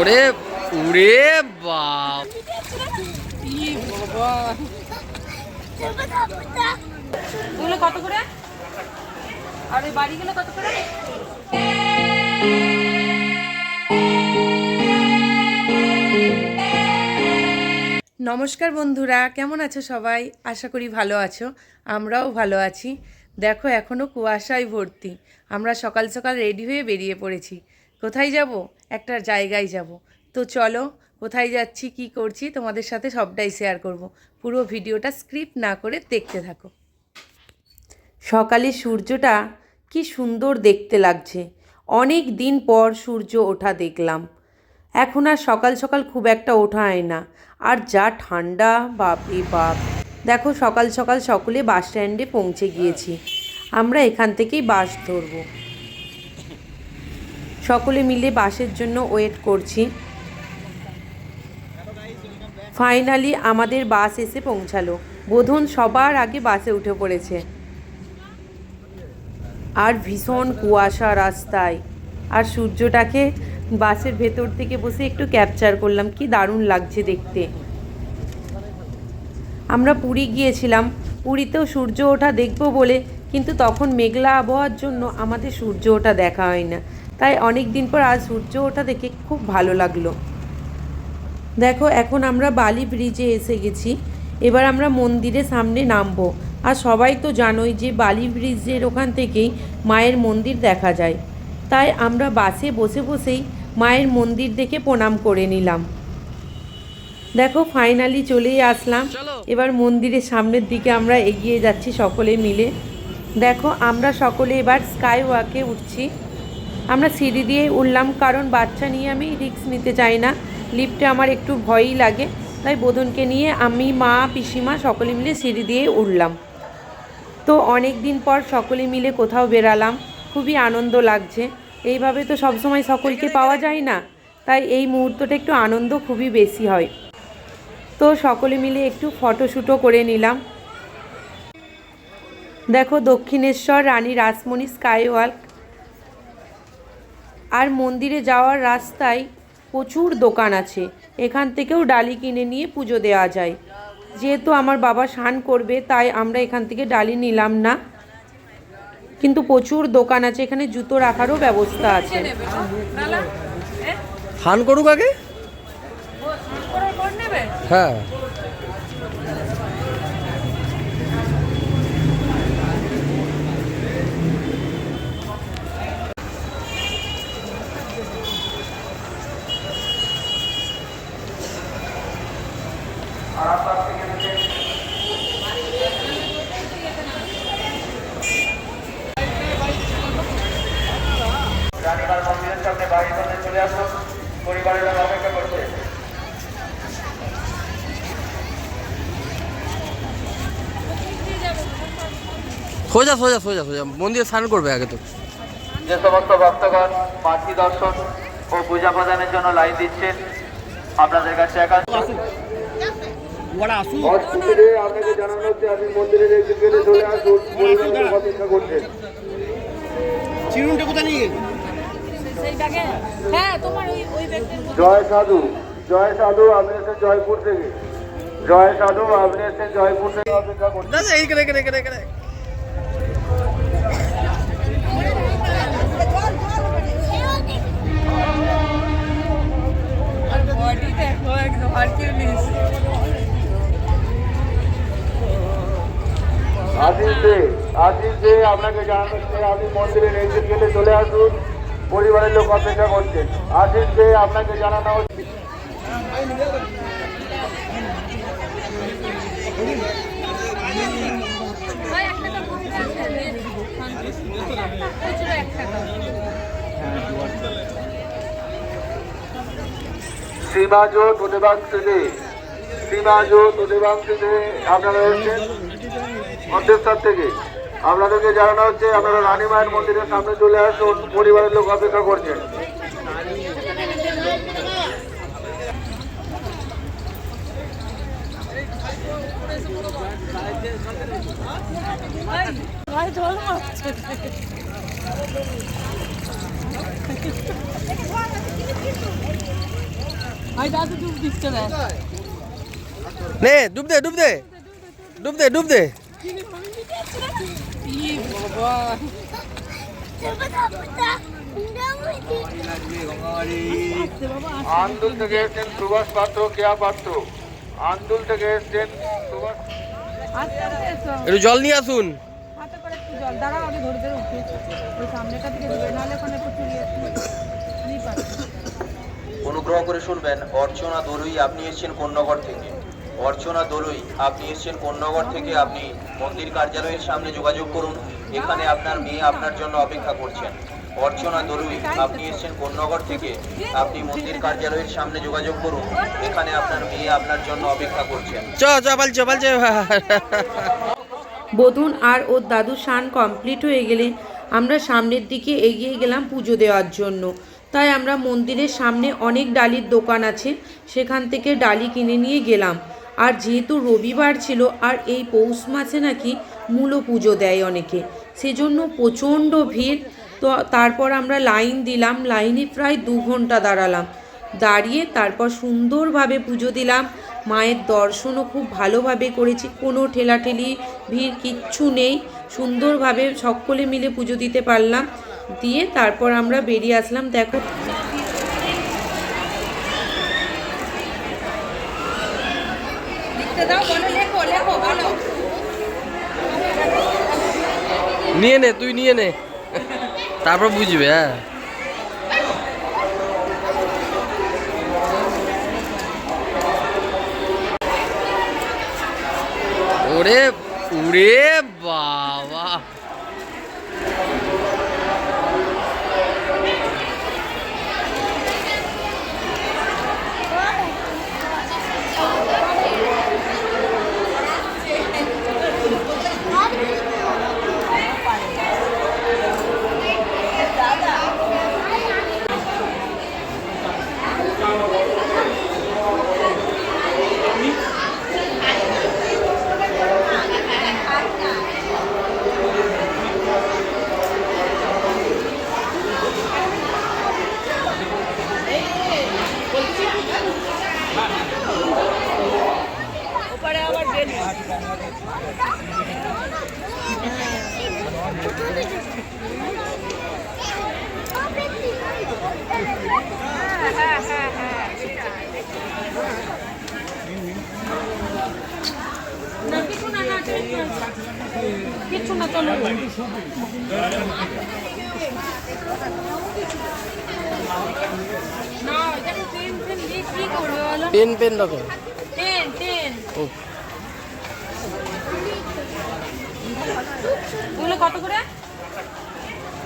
ওরে উড়ে বাপ। ওগুলো কত করে? আর ওই বাড়িগুলো কত করে? নমস্কার বন্ধুরা কেমন আছো সবাই? আশা করি ভালো আছো আমরাও ভালো আছি। দেখো এখনও কুয়াশায় ভর্তি। আমরা সকাল সকাল রেডি হয়ে বেরিয়ে পড়েছি। কোথায় যাব? একটা জায়গায় যাব। তো চলো, কোথায় যাচ্ছি, কি করছি, তোমাদের সাথে সবটাই শেয়ার করব। পুরো ভিডিওটা স্ক্রিপ্ট না করে দেখতে থাকো। সকালে সূর্যটা কি সুন্দর দেখতে লাগছে। অনেক দিন পর সূর্য ওঠা দেখলাম। এখন আর সকাল সকাল খুব একটা ওঠা হয় না। আর যা ঠান্ডা বাপ রে বাপ। দেখো, সকাল সকাল সকলে বাস স্ট্যান্ডে পৌঁছে গিয়েছি। আমরা এখান থেকেই বাস ধরব। সকলে মিলে বাসের জন্য ওয়েট করছি। ফাইনালি আমাদের বাস এসে পৌঁছালো। বোধন সবার আগে বাসে উঠে পড়েছে। আর ভীষণ কুয়াশা রাস্তায়। আর সূর্যটাকে বাসের ভেতর থেকে বসে একটু ক্যাপচার করলাম। কি দারুণ লাগছে দেখতে। আমরা পুরী গিয়েছিলাম। পুরীতেও সূর্য ওঠা দেখব বলে, কিন্তু তখন মেঘলা আবহাওয়ার জন্য আমাদের সূর্য ওঠা দেখা হয় না। তাই অনেক দিন পর আজ সূর্য ওঠা দেখে খুব ভালো লাগল। দেখো এখন আমরা বালি ব্রিজে এসে গেছি। এবার আমরা মন্দিরের সামনে নামবো। আর সবাই তো জানোই যে বালি ব্রিজের ওখান থেকেই মায়ের মন্দির দেখা যায়। তাই আমরা বাসে বসে বসেই মায়ের মন্দির দেখে প্রণাম করে নিলাম। দেখো ফাইনালি চলেই আসলাম। এবার মন্দিরের সামনের দিকে আমরা এগিয়ে যাচ্ছি সকলে মিলে। দেখো আমরা সকলে এবার স্কাই ওয়াকে উঠছি। আমরা সিঁড়ি দিয়ে উঠলাম, কারণ বাচ্চা নিয়ে আমি রিক্স নিতে চাই না। লিফটে আমার একটু ভয়ই লাগে, তাই বোধনকে নিয়ে আমি, মা, পিসিমা সকলে মিলে সিঁড়ি দিয়ে উঠলাম। তো অনেক দিন পর সকলে মিলে কোথাও বেরালাম খুবই আনন্দ লাগছে। এইভাবে তো সবসময় সকলকে পাওয়া যায় না, তাই এই মুহূর্তটা একটু আনন্দ খুবই বেশি হয়। তো সকলে মিলে একটু ফটোশ্যুটও করে নিলাম। দেখো দক্ষিণেশ্বর, রানী রাসমণি স্কাই ওয়াক আর মন্দিরে যাওয়ার রাস্তায় প্রচুর দোকান আছে। এখান থেকেও ডালি কিনে নিয়ে পুজো দেওয়া যায়। যেহেতু আমার বাবা স্নান করবে তাই আমরা এখান থেকে ডালি নিলাম না। কিন্তু প্রচুর দোকান আছে এখানে জুতো রাখারও ব্যবস্থা আছে। ফান করুক আগে? হ্যাঁ। চলে আসুন পরিবারের লোক অপেক্ষা করছে। সোজা সোজা সোজা সোজা। মন্দিরে স্নান করবে আগে তো। যে সমস্ত ভক্তগণ পার্থী দর্শন ও পূজা প্রদানের জন্য লাইন দিচ্ছেন। আপনাদের কাছে একান্ত আপনাকে জানানো হচ্ছে আপনি মন্দিরের চলে আসুন। লোক অপেক্ষা করছেন হ্যাঁ তোমার ওই ওই ব্যাগটার জয় সাধু জয় সাধু আপনি এসেছেন জয়পুর থেকে। জয় সাধু আপনি এসেছেন জয়পুর থেকে। অপেক্ষা করছেন এইখানে এখানে এখানে এখানে বডি দেখো একদম হারকিউলিস আশিস দে আশিস দে আপনাকে জানানো হচ্ছে আপনি মন্দিরের এক্সিট গেলে চলে আসুন। পরিবারের লোক অপেক্ষা করছেন আশিস দে আপনাকে জানানো হচ্ছে। সীমাজো তোদেবাংশে সীমাজো তোদেবাংশে আপনারা এসেছেন মন্তেশ্বর থেকে। আপনাদেরকে জানানো হচ্ছে, আপনারা রানী মায়ের মন্দিরের সামনে চলে আসুন, পরিবারের লোক অপেক্ষা করছেন নে ডুব দে। ডুব দে ডুব দে ডুব দে। আন্দুল থেকে এসছেন সুভাষ পাত্র কেয়া পাত্র আন্দুল থেকে এসছেন সুভাষ একটু জল নিয়ে আসুন। অনুগ্রহ করে শুনবেন, অর্চনা দলুই আপনি এসেছেন কোন্নগর থেকে। অর্চনা দলুই আপনি এসেছেন কোন্নগর থেকে আপনি মন্দির কার্যালয়ের সামনে যোগাযোগ করুন এখানে আপনার মেয়ে আপনার জন্য অপেক্ষা করছেন। অর্চনা দলুই আপনি এসেছেন কোন্নগর থেকে আপনি মন্দির কার্যালয়ের সামনে যোগাযোগ করুন এখানে আপনার মেয়ে আপনার জন্য অপেক্ষা করছেন। চ পালছে বোধন আর ওর দাদু স্নান কমপ্লিট হয়ে গেলে আমরা সামনের দিকে এগিয়ে গেলাম পুজো দেওয়ার জন্য। তাই আমরা মন্দিরের সামনে অনেক ডালির দোকান আছে সেখান থেকে ডালি কিনে নিয়ে গেলাম। আর যেহেতু রবিবার ছিল, আর এই পৌষ মাসে নাকি মূলো পুজো দেয় অনেকে। সেজন্য প্রচণ্ড ভিড়। তো তারপর আমরা লাইন দিলাম, লাইনে প্রায় দু ঘণ্টা দাঁড়ালাম। দাঁড়িয়ে তারপর সুন্দরভাবে পুজো দিলাম। মায়ের দর্শনও খুব ভালোভাবে করেছি, কোনো ঠেলাঠেলি, ভিড় কিচ্ছু নেই। সুন্দরভাবে সকলে মিলে পুজো দিতে পারলাম। দিয়ে তারপর আমরা বেরিয়ে আসলাম। দেখো নিয়ে নে তুই নিয়ে নে। তারপর বুঝবে হ্যাঁ। ওরে ওরে বাবা। কিছু না চলো। পেন পেন দেখো ওগুলো কত করে?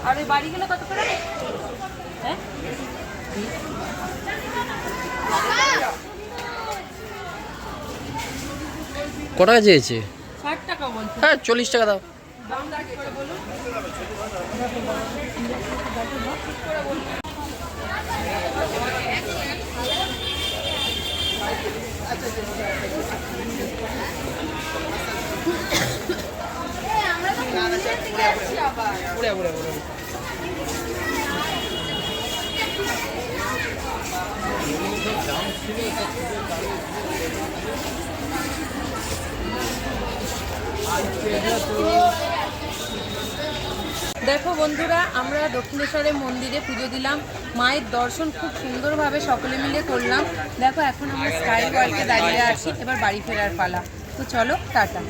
আর ওই বাড়িগুলো কত করে? হ্যাঁ? ক চেয়েছে? ষাট টাকা বলছে। হ্যাঁ চল্লিশ টাকা দাও। দাম ঠিক করে বলুন দেখো বন্ধুরা, আমরা দক্ষিণেশ্বরের মন্দিরে পুজো দিলাম। মায়ের দর্শন খুব সুন্দরভাবে সকলে মিলে করলাম। দেখো, এখন আমরা স্কাই ওয়ার্কে দাঁড়িয়ে আছি, এবার বাড়ি ফেরার পালা। তো চলো, টাটা।